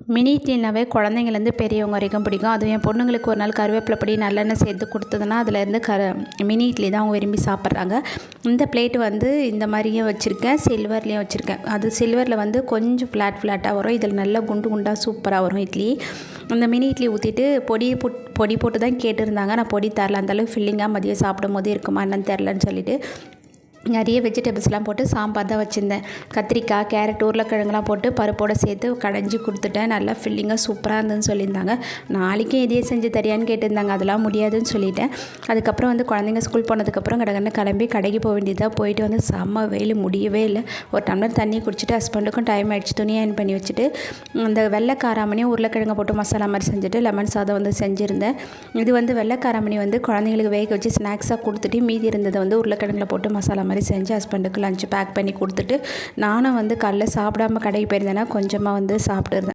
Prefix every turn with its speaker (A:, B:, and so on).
A: Mini இட்லினாவே குழந்தைங்கலேருந்து பெரியவங்க வரைக்கும் பிடிக்கும். அதுவும் என் பொண்ணுங்களுக்கு ஒரு நாள் கருவேப்பிலை பொடி நல்லெண்ணெய் சேர்த்து கொடுத்ததுன்னா அதுலேருந்து கர மினி இட்லி தான் அவங்க விரும்பி சாப்பிட்றாங்க. இந்த பிளேட்டு வந்து இந்த மாதிரியும் வச்சுருக்கேன். சில்வர்லேயும் வச்சுருக்கேன். அது சில்வரில் வந்து கொஞ்சம் ஃப்ளாட் ஃப்ளாட்டாக வரும். இதில் நல்லா குண்டு குண்டாக சூப்பராக வரும் இட்லி. அந்த மினி இட்லி ஊற்றிட்டு பொடி புட் பொடி போட்டு தான் கேட்டிருந்தாங்க. நான் பொடி தரல. அந்தளவுக்கு ஃபில்லிங்காக மதியம் சாப்பிடும் போது இருக்குமா என்னன்னு தெரிலன்னு சொல்லிட்டு நிறைய வெஜிடபிள்ஸ்லாம் போட்டு சாம்பார் தான் வச்சுருந்தேன். கத்திரிக்காய் கேரட் உருளைக்கிழங்குலாம் போட்டு பருப்போடு சேர்த்து கடைஞ்சி கொடுத்துட்டேன். நல்லா ஃபில்லிங்காக சூப்பராக இருந்ததுன்னு சொல்லியிருந்தாங்க. நாளைக்கும் இதையே செஞ்சு தரியான்னு கேட்டிருந்தாங்க. அதெல்லாம் முடியாதுன்னு சொல்லிட்டேன். அதுக்கப்புறம் வந்து குழந்தைங்க ஸ்கூல் போனதுக்கப்புறம் கடகடன்னு கிளம்பி கடைக்கு போக வேண்டியதாக போயிட்டு வந்து செம்ம வெயில் முடியவே இல்லை. ஒரு டம்ளர் தண்ணி குடிச்சிட்டு ஹஸ்பண்டுக்கும் டைம் ஆகிடுச்சு துணியை ஆன் பண்ணி வச்சுட்டு அந்த வெள்ளை காராமணியும் உருளைக்கிழங்கு போட்டு மசாலா மாதிரி செஞ்சுட்டு லெமன் சாதம் வந்து செஞ்சுருந்தேன். இது வந்து வெள்ளை காராமணி வந்து குழந்தைங்களுக்கு வேக வச்சு ஸ்நாக்ஸாக கொடுத்துட்டு மீதி இருந்ததை வந்து உருளைக்கிழங்குல போட்டு மசாலா மாதிரி செஞ்சு ஹஸ்பண்டுக்கு லஞ்சு பேக் பண்ணி கொடுத்துட்டு நானும் வந்து காலைல சாப்பிடாம கடைக்கு போயிருந்தேன்னா கொஞ்சமாக வந்து சாப்பிட்டு